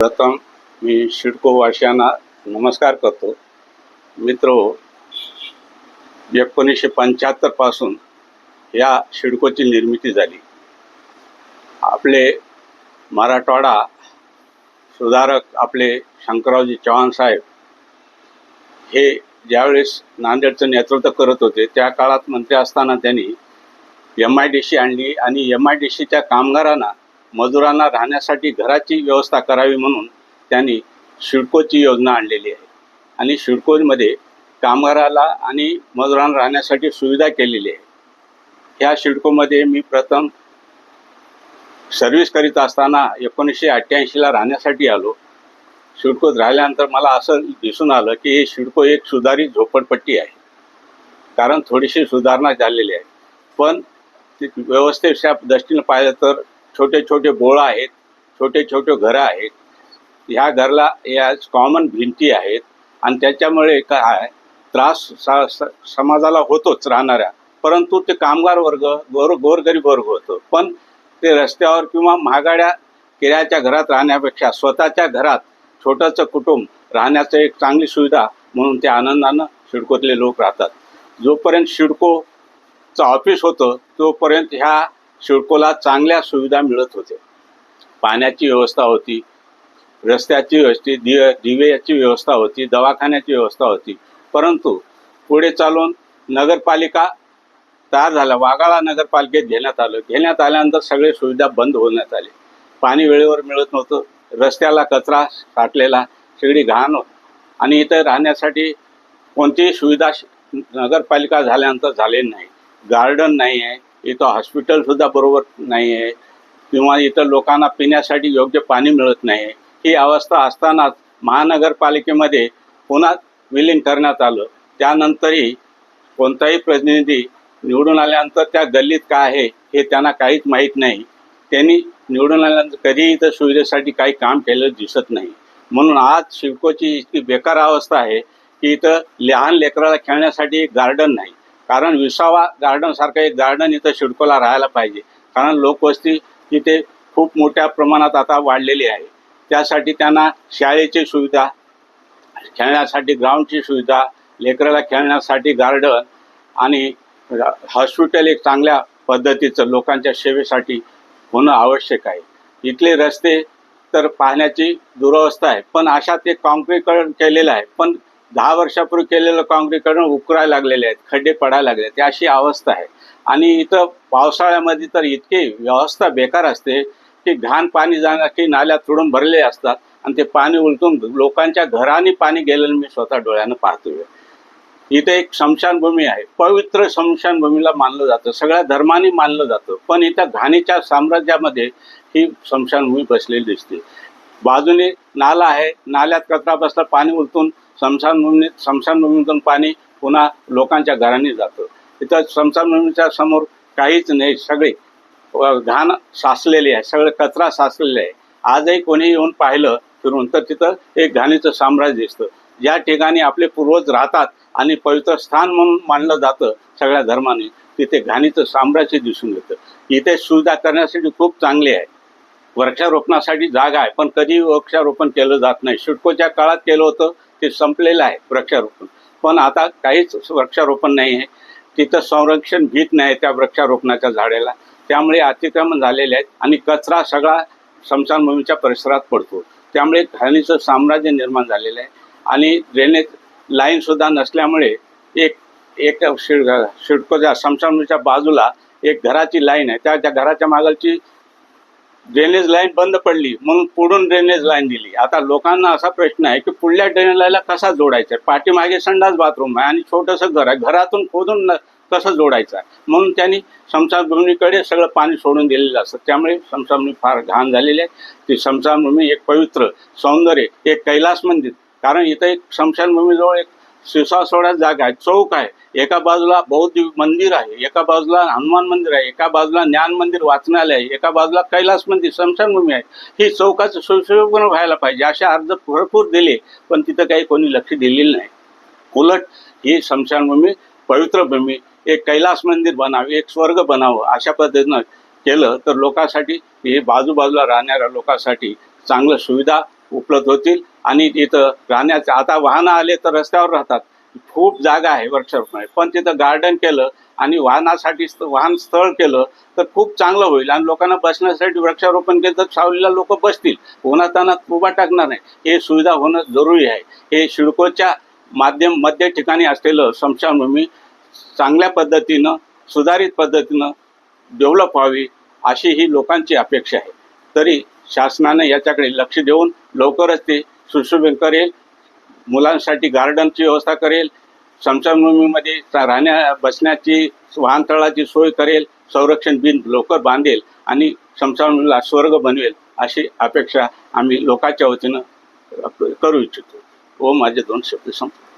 प्रथम मी शिडको वासियांना नमस्कार करतो. मित्र एकोणीसशे पंच्याहत्तरपासून या शिडकोची निर्मिती झाली. आपले मराठवाडा सुधारक आपले शंकररावजी चव्हाण साहेब हे ज्यावेळेस नांदेडचं नेतृत्व करत होते त्या काळात मंत्री असताना त्यांनी एम आय डी सी आणली आणि एम आय डी सीच्या कामगारांना मजुरांना राहण्यासाठी घराची व्यवस्था करावी म्हणून त्यांनी शिडकोची योजना आणलेली आहे. आणि शिडकोमध्ये कामगाराला आणि मजुरांना राहण्यासाठी सुविधा केलेली आहे. ह्या शिडकोमध्ये मी प्रथम सर्व्हिस करीत असताना एकोणीसशे अठ्ठ्याऐंशीला राहण्यासाठी आलो. शिडकोत राहिल्यानंतर मला असं दिसून आलं की हे शिडको एक सुधारित झोपडपट्टी आहे. कारण थोडीशी सुधारणा झालेली आहे. पण व्यवस्थेच्या दृष्टीनं पाहिलं तर छोटे छोटे बोळं आहेत छोटे छोटे घरं आहेत. ह्या घरला या कॉमन भिंती आहेत आणि त्याच्यामुळे काय त्रास सा स- समाजाला होतोच राहणाऱ्या. परंतु ते कामगार वर्ग गोर गोरगरीब वर्ग होतो. पण ते रस्त्यावर किंवा महागाड्या किरायाच्या घरात राहण्यापेक्षा स्वतःच्या घरात छोटंसं कुटुंब राहण्याचं एक चांगली सुविधा म्हणून ते आनंदानं शिडकोतले लोक राहतात. जोपर्यंत शिडकोचं ऑफिस होतं तोपर्यंत ह्या शिडकोला चांगल्या सुविधा मिळत होत्या. पाण्याची व्यवस्था होती रस्त्याची व्यवस्थित दि दिव्याची व्यवस्था होती दवाखान्याची व्यवस्था होती. परंतु पुढे चालून नगरपालिका तयार झाल्या. वाघाळा नगरपालिकेत घेण्यात आलं. घेण्यात आल्यानंतर सगळे सुविधा बंद होण्यात आले. पाणी वेळेवर मिळत नव्हतं. रस्त्याला कचरा साठलेला सगळी घाण होत. आणि इथं राहण्यासाठी कोणतीही सुविधा श- नगरपालिका झाल्यानंतर झालेली नाही. गार्डन नाही आहे इथं हॉस्पिटलसुद्धा बरोबर नाही आहे किंवा इथं लोकांना पिण्यासाठी योग्य पाणी मिळत नाही ही अवस्था असतानाच महानगरपालिकेमध्ये पुन्हा विलीन करण्यात आलं. त्यानंतरही कोणताही प्रतिनिधी निवडून आल्यानंतर त्या गल्लीत काय आहे हे त्यांना काहीच माहीत नाही. त्यांनी निवडून आल्यानंतर कधीही इथं सुविधेसाठी काही काम केलेलं दिसत नाही. म्हणून आज शिवकोची इतकी बेकार अवस्था आहे की इथं लहान लेकराला खेळण्यासाठी गार्डन नाही. कारण विसावा गार्डनसारखं एक गार्डन इथं शिडकोला राहायला पाहिजे. कारण लोकवस्ती इथे खूप मोठ्या प्रमाणात आता वाढलेली आहे. त्यासाठी त्यांना शाळेची सुविधा खेळण्यासाठी ग्राउंडची सुविधा लेकराला खेळण्यासाठी गार्डन आणि हॉस्पिटल एक चांगल्या पद्धतीचं लोकांच्या सेवेसाठी होणं आवश्यक आहे. इथले रस्ते तर पाहण्याची दुरवस्था आहे पण अशा ते काँक्रीकरण केलेलं आहे. पण दहा वर्षापूर्वी केलेलं काँक्रीटकडून उकरायला लागलेले आहेत खड्डे पडायला लागले आहेत अशी अवस्था आहे. आणि इथं पावसाळ्यामध्ये तर इतकी व्यवस्था बेकार असते की घाण पाणी जाणार की नाल्या तुडून भरले असतात आणि ते पाणी उलटून लोकांच्या घराने पाणी गेलेलं मी स्वतः डोळ्यानं पाहतोय. इथे एक स्मशानभूमी आहे. पवित्र स्मशानभूमीला मानलं जातं. सगळ्या धर्माने मानलं जातं. पण इथं घाणीच्या साम्राज्यामध्ये ही स्मशानभूमी बसलेली दिसते. बाजूने नाला आहे. नाल्यात कचरा बसला पाणी उलटून स्मशानभूमीत स्मशानभूमीतून पाणी पुन्हा लोकांच्या घराने जातं. इथं स्मशानभूमीच्या समोर काहीच नाही. सगळे घाण साचलेली आहे. सगळं कचरा साचलेले आहे. आजही कोणी येऊन पाहिलं फिरून तर तिथं एक घाणीचं साम्राज्य दिसतं. ज्या ठिकाणी आपले पूर्वज राहतात आणि पवित्र स्थान म्हणून मानलं जातं सगळ्या धर्माने तिथे घाणीचं साम्राज्य दिसून येतं. इथे सुविधा करण्यासाठी खूप चांगली आहे. वृक्षारोपणासाठी जागा आहे. पण कधी वृक्षारोपण केलं जात नाही. शिडकोच्या काळात केलं होतं ते संपलेलं आहे वृक्षारोपण. पण आता काहीच वृक्षारोपण नाही आहे. तिथं संरक्षण भीत नाही त्या वृक्षारोपणाच्या झाडाला. त्यामुळे अतिक्रमण झालेले आहेत आणि कचरा सगळा स्मशानभूमीच्या परिसरात पडतो. त्यामुळे घाणीचं साम्राज्य निर्माण झालेलं आहे. आणि ड्रेनेज लाईनसुद्धा नसल्यामुळे एक एक शिड शिडकोच्या स्मशानभूमीच्या बाजूला एक घराची लाईन आहे. त्या त्या घराच्या मागलची ड्रेनेज लाईन बंद पडली मग पुढून ड्रेनेज लाईन दिली. आता लोकांना असा प्रश्न आहे की पुढल्या ड्रेनेज लाईनला कसा जोडायचा पाठीमागे संडास बाथरूम आहे आणि छोटंसं घर आहे. घरातून खोदून न- कसं जोडायचं आहे? म्हणून त्यांनी समसामभूमीकडे सगळं पाणी सोडून दिलेलं असतं. त्यामुळे समसामभूमी फार घाण झालेली आहे. ती समसामभूमी एक पवित्र सौंदर्य एक कैलास मंदिर. कारण इथं एक समशानभूमीजवळ एक शिवसासोडा जागा आहे. चौक आहे. एका बाजूला बौद्ध मंदिर आहे. एका बाजूला हनुमान मंदिर आहे. एका बाजूला ज्ञान मंदिर वाचनालय आहे. एका बाजूला कैलास मंदिर स्मशानभूमी आहे. ही चौकाचं सुशोभन व्हायला पाहिजे असे अर्ज भरपूर दिले पण तिथं काही कोणी लक्ष दिलेलं नाही. उलट ही स्मशानभूमी पवित्र भूमी एक कैलास मंदिर बनावे एक स्वर्ग बनावं अशा पद्धतीनं केलं तर लोकांसाठी हे बाजूबाजूला राहणाऱ्या लोकांसाठी चांगल्या सुविधा उपलब्ध होतील. आणि तिथं राहण्याचं आता वाहनं आले तर रस्त्यावर राहतात. खूप जागा आहे वर्कशॉपमध्ये. पण तिथं गार्डन केलं आणि वाहनासाठी वाहन स्थळ केलं तर खूप चांगलं होईल. आणि लोकांना बसण्यासाठी वृक्षारोपण केलं तर सावलीला लोक बसतील. उन्हातानात उभा टाकणार नाही. हे सुविधा होणं जरुरी आहे. हे शिडकोच्या माध्यम मध्य ठिकाणी असलेलं स्मशानभूमी चांगल्या पद्धतीनं सुधारित पद्धतीनं डेव्हलप व्हावी अशी ही लोकांची अपेक्षा आहे. तरी शासनाने याच्याकडे लक्ष देऊन लवकरच ते सुशोभित करेल मुलांसाठी गार्डनची व्यवस्था करेल स्मशानभूमीमध्ये राहण्या बसण्याची वाहनतळाची सोय करेल संरक्षण बिन लवकर बांधेल आणि स्मशानभूमीला स्वर्ग बनवेल अशी अपेक्षा आम्ही लोकांच्या वतीनं करू इच्छितो. व माझे दोन शब्द संपले.